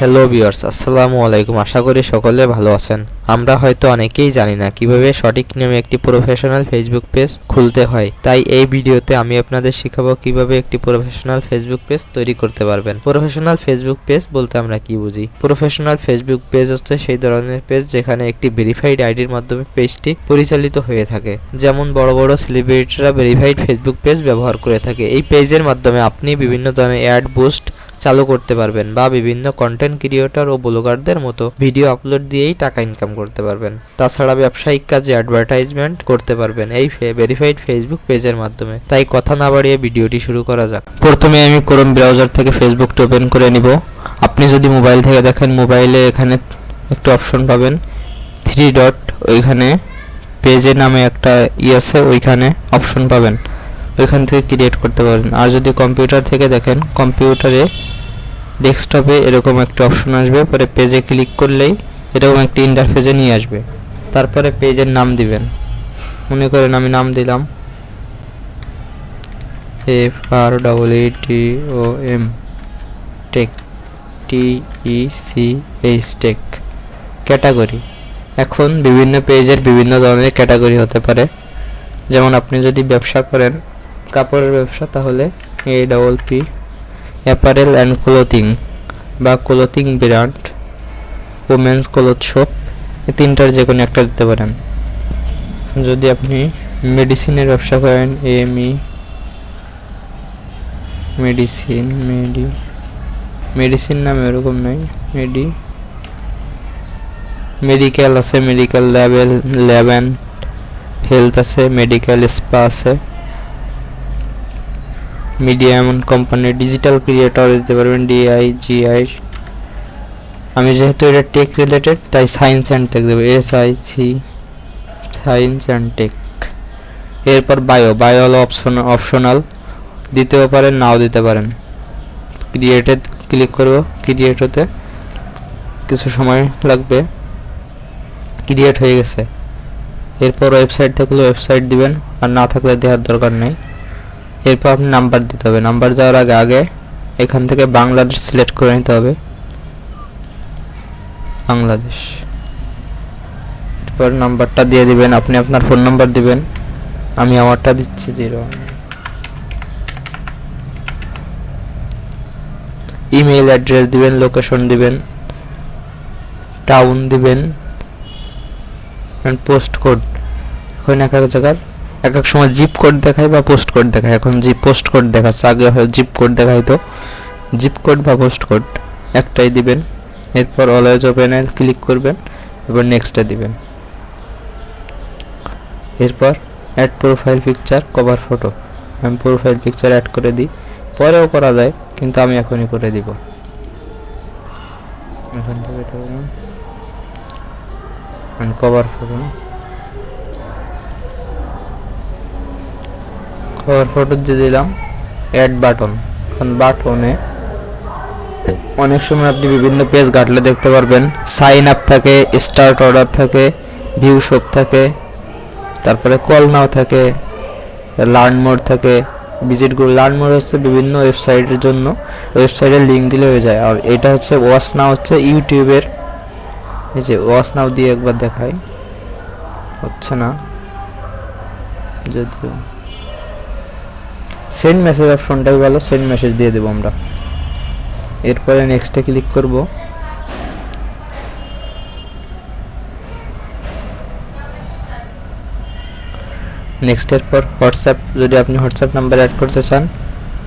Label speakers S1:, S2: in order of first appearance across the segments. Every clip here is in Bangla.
S1: হ্যালো ভিউয়ার্স আসসালামু আলাইকুম। আশা করি সকলে ভালো আছেন। আমরা হয়তো অনেকেই জানি না কীভাবে সঠিক নিয়মে একটি প্রফেশনাল ফেসবুক পেজ খুলতে হয়। তাই এই ভিডিওতে আমি আপনাদের শেখাবো কীভাবে একটি প্রফেশনাল ফেসবুক পেজ তৈরি করতে পারবেন। প্রফেশনাল ফেসবুক পেজ বলতে আমরা কি বুঝি? প্রফেশনাল ফেসবুক পেজ হচ্ছে সেই ধরনের পেজ যেখানে একটি ভেরিফাইড আইডির মাধ্যমে পেজটি পরিচালিত হয়ে থাকে। যেমন বড় বড় সেলিব্রিটিরা ভেরিফাইড ফেসবুক পেজ ব্যবহার করে থাকে। এই পেজের মাধ্যমে আপনি বিভিন্ন ধরনের অ্যাড বুস্ট চালু করতে পারবেন বা বিভিন্ন কন্টেন্ট ক্রিয়েটর ও ব্লগারদের মতো ভিডিও আপলোড দিয়েই টাকা ইনকাম করতে পারবেন। তাছাড়া ব্যবসায়িক কাজে অ্যাডভার্টাইজমেন্ট করতে পারবেন এই ভেরিফাইড ফেসবুক পেজের মাধ্যমে। তাই কথা না বাড়িয়ে ভিডিওটি শুরু করা যাক। প্রথমে আমি ক্রোম ব্রাউজার থেকে ফেসবুকটা ওপেন করে নিব। আপনি যদি মোবাইল থেকে দেখেন মোবাইলে এখানে একটা অপশন পাবেন থ্রি ডট ওইখানে পেজে নামে একটা ই আছে, ওইখানে অপশন পাবেন। ওইখান থেকে ক্রিয়েট করতে পারেন। আর যদি কম্পিউটার থেকে দেখেন কম্পিউটারে ডেস্কটপে এরকম একটা অপশন আসবে, পরে পেজে ক্লিক করলেই এরকম একটি ইন্টারফেসে নিয়ে আসবে। তারপরে পেজের নাম দিবেন। মনে করেন আমি নাম দিলাম F R double E T O M tech T E C H tech category এখন বিভিন্ন পেজের বিভিন্ন ধরনের ক্যাটাগরি হতে পারে। যেমন আপনি যদি ব্যবসা করেন, কাপড়ের ব্যবসা, তাহলে A double P apparel and clothing বা clothing brand women's cloth shop এই তিনটার যে কোনো একটা দিতে পারেন। যদি আপনি মেডিসিনের ব্যবসা করেন এমই মেডিসিন মেডি মেডিসিন নাম এরকম নাই মেডি মেডিকেল আছে মেডিকেল ল্যাবেল ল্যাবেন হেলথ আছে মেডিকেল স্পা আছে। মিডিয়া এমন কোম্পানি ডিজিটাল ক্রিয়েটর দিতে পারবেন ডিআই জিআই আমি যেহেতু এটা টেক রিলেটেড তাই সায়েন্স অ্যান্ড টেক দেবো। S I C science and tech এরপর বায়ো বায়ো হলো অপশন অপশনাল দিতেও পারেন নাও দিতে পারেন। ক্রিয়েটে ক্লিক করব। ক্রিয়েট হতে কিছু সময় লাগবে। ক্রিয়েট হয়ে গেছে। এরপর ওয়েবসাইট থাকলে ওয়েবসাইট দিবেন। আর না থাকলে দেওয়ার দরকার নেই। এরপর আপনি নাম্বার দিতে হবে। নাম্বার দেওয়ার আগে আগে এখান থেকে বাংলাদেশ সিলেক্ট করে নিতে হবে। বাংলাদেশ। এরপর নাম্বারটা দিয়ে দিবেন। আপনি আপনার ফোন নাম্বার দিবেন। আমি আমারটা দিচ্ছি জিরো ইমেল অ্যাড্রেস দিবেন লোকেশন দিবেন টাউন দিবেন পোস্ট কোড এখন এক এক জায়গার এক এক সময় জিপ কোড দেখায় বা পোস্ট কোড দেখায়। এখন জিপ পোস্ট কোড দেখাচ্ছে। আগে হয় জিপ কোড দেখাইতো জিপ কোড বা পোস্ট কোড একটাই দিবেন। এরপর অলওয়েজ ওপেনে ক্লিক করবেন। এবার নেক্সটে দিবেন। এরপর add profile picture cover photo আমি প্রোফাইল পিকচার অ্যাড করে দিই। পরেও করা যায়, কিন্তু আমি এখনই করে দিব। এখান থেকে কভার ফটো কভার ফটো দিয়ে দিলাম। অ্যাড বাটন এখন বাটনে অনেক সময় আপনি বিভিন্ন পেজ ঘাটলে দেখতে পারবেন। সাইন আপ থাকে স্টার্ট অর্ডার থাকে ভিউ শপ থাকে, তারপরে কল নাও থাকে লার্ন মোড থাকে। ভিজিট গ্রুপ লার্ন মোড হচ্ছে বিভিন্ন ওয়েবসাইটের জন্য। ওয়েবসাইটের লিঙ্ক দিলে হয়ে যায়। আর এটা হচ্ছে ওয়াচ নাও হচ্ছে ইউটিউবের এই যে ওয়াচ নাও দিয়ে একবার দেখাই। হচ্ছে না? যদিও। সেন্ড মেসেজ অপশনটাই ভালো সেন্ড মেসেজ দিয়ে দেবো আমরা। এরপরে নেক্সটে ক্লিক করব। নেক্সটের পর হোয়াটসঅ্যাপ যদি আপনি হোয়াটসঅ্যাপ নাম্বার অ্যাড করতে চান,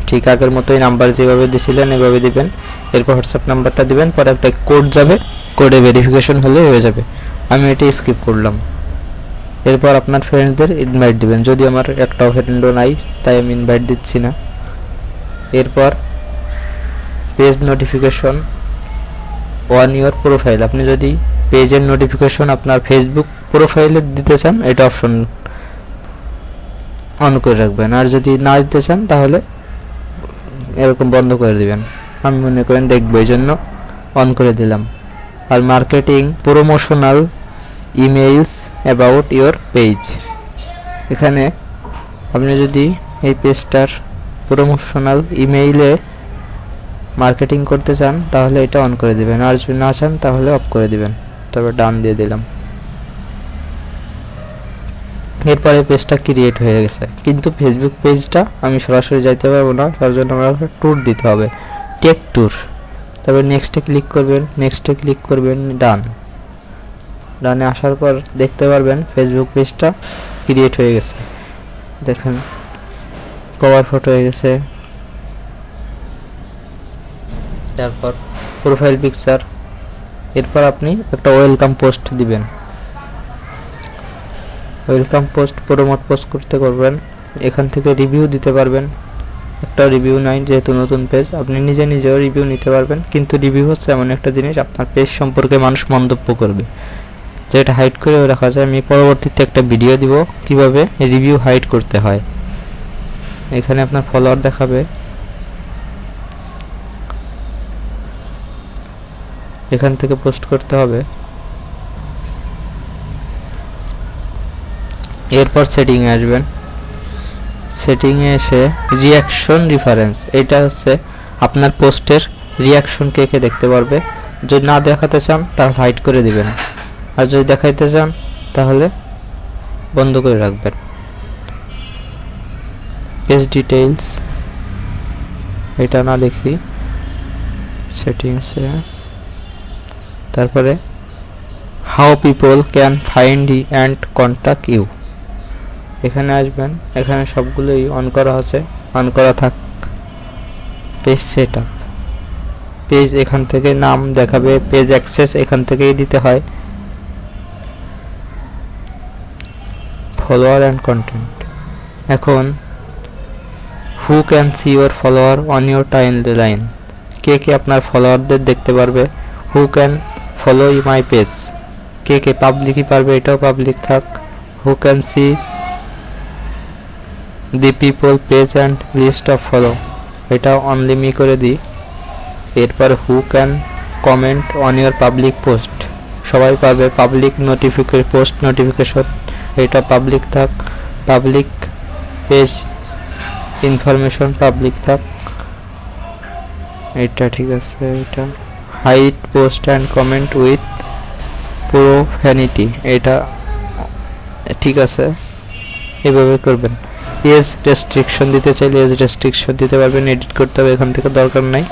S1: ঠিক আগের মতোই নাম্বার যেভাবে দিছিলেন, এভাবে দিবেন। এরপর হোয়াটসঅ্যাপ নাম্বারটা দিবেন, পরে একটা কোড যাবে কোডে ভেরিফিকেশন হলে হয়ে যাবে। আমি এটি স্কিপ করলাম। এরপর আপনার ফ্রেন্ডদের ইনভাইট দিবেন। যদি আমার একটাও ফ্রেন্ডও নাই, তাই আমি ইনভাইট দিচ্ছি না। এরপর page notification on your profile আপনি যদি পেজের নোটিফিকেশন আপনার ফেসবুক প্রোফাইলে দিতে চান, এটা অপশন অন করে রাখবেন। আর যদি না দিতে চান, তাহলে এরকম বন্ধ করে দিবেন। আমি মনে করেন দেখব, এই জন্য অন করে দিলাম। আর marketing promotional emails about your page এখানে আপনি যদি এই পেজটার প্রমোশনাল ইমেইলে মার্কেটিং করতে চান, তাহলে এটা অন করে দিবেন। আর যদি না চান, তাহলে অফ করে দিবেন। তবে ডান দিয়ে দিলাম। এরপরে পেজটা ক্রিয়েট হয়ে গেছে। কিন্তু ফেসবুক পেজটা আমি সরাসরি যাইতে পারব না, তার জন্য আমাকে ট্যুর দিতে হবে। টেক ট্যুর তবে নেক্সটে ক্লিক করবেন নেক্সটে ক্লিক করবেন ডান ডানে আসার পর দেখতে পারবেন ফেসবুক পেজটা ক্রিয়েট হয়ে গেছে। দেখেন কভার ফটো হয়ে গেছে। তারপর প্রোফাইল পিকচার এরপর আপনি একটা ওয়েলকাম পোস্ট দিবেন। ওয়েলকাম পোস্ট প্রোমোট পোস্ট করতে করবেন। এখান থেকে রিভিউ দিতে পারবেন। একটা রিভিউ নাই, যেহেতু নতুন পেজ আপনি নিজে নিজেও রিভিউ নিতে পারবেন। কিন্তু রিভিউ হচ্ছে এমন একটা জিনিস, আপনার পেজ সম্পর্কে মানুষ মন্তব্য করবে। যেটা হাইড করেও রাখা যায়। আমি পরবর্তীতে একটা ভিডিও দিব কীভাবে রিভিউ হাইড করতে হয়। এখানে আপনার ফলোয়ার দেখাবে। এখান থেকে পোস্ট করতে হবে। এরপর সেটিংয়ে আসবেন। সেটিংয়ে এসে রিয়াকশন রেফারেন্স এটা হচ্ছে আপনার পোস্টের রিয়াকশন কে কে দেখতে পারবে। যদি না দেখাতে চান, তাহলে হাইড করে দিবেন। আর যদি দেখাইতে চান, তাহলে বন্ধ করে রাখবেন। পেজ ডিটেইলস এটা না দেখি। সেটিংসে তারপরে হাউ পিপল ক্যান ফাইন্ড ই অ্যান্ড কন্ট্যাক্ট ইউ এখানে আসবেন, এখানে সবগুলোই অন করা আছে অন করা থাক। পেজ সেট আপ পেজ এখান থেকে নাম দেখাবে পেজ অ্যাক্সেস এখান থেকেই দিতে হয়। ফলোয়ার অ্যান্ড কন্টেন্ট এখন who can see your follower on your timeline কে কে আপনার ফলোয়ারদের দেখতে পারবে? Who can follow my page কে কে পাবলিকই পারবে? এটাও পাবলিক থাক। Who can see the people page and list of follow এটা অনলি মি করে দিই। এরপর who can comment on your public post সবাই পাবে পাবলিক নোটিফিকেশন পোস্ট নোটিফিকেশন এটা পাবলিক থাক পাবলিক পেজ ইনফরমেশন পাবলিক থাক। এটা ঠিক আছে, এটা। Hide post and comment with profanity এটা ঠিক আছে, এভাবে করবেন। এজ রেস্ট্রিকশন দিতে চাইলে এজ রেস্ট্রিকশন দিতে পারবেন এডিট করতে হবে, এখান থেকে দরকার নাই।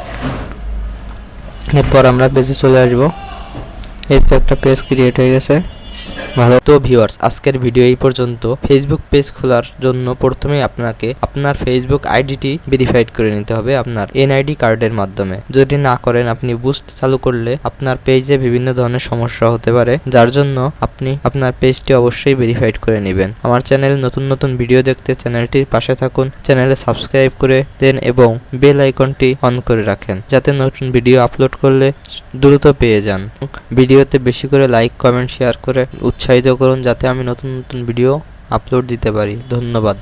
S1: এরপর আমরা পেজে চলে আসব। এই তো একটা পেজ ক্রিয়েট হয়ে গেছে। ভালো। তো ভিউয়ার্স আজকের ভিডিও এই পর্যন্ত। ফেসবুক পেজ খোলার জন্য প্রথমে আপনাকে আপনার ফেসবুক আইডিটি ভেরিফাইড করে নিতে হবে আপনার এনআইডি কার্ডের মাধ্যমে। যদি না করেন, আপনি বুস্ট চালু করলে আপনার পেজে বিভিন্ন ধরনের সমস্যা হতে পারে, যার জন্য আপনি আপনার পেজটি অবশ্যই ভেরিফাইড করে নেবেন। আমার চ্যানেল নতুন নতুন ভিডিও দেখতে চ্যানেলটির পাশে থাকুন চ্যানেলে সাবস্ক্রাইব করে দেন এবং বেল আইকনটি অন করে রাখেন, যাতে নতুন ভিডিও আপলোড করলে দ্রুত পেয়ে যান। ভিডিওতে বেশি করে লাইক কমেন্ট শেয়ার করে উৎসাহিত করুন যাতে আমি নতুন নতুন ভিডিও আপলোড দিতে পারি। ধন্যবাদ।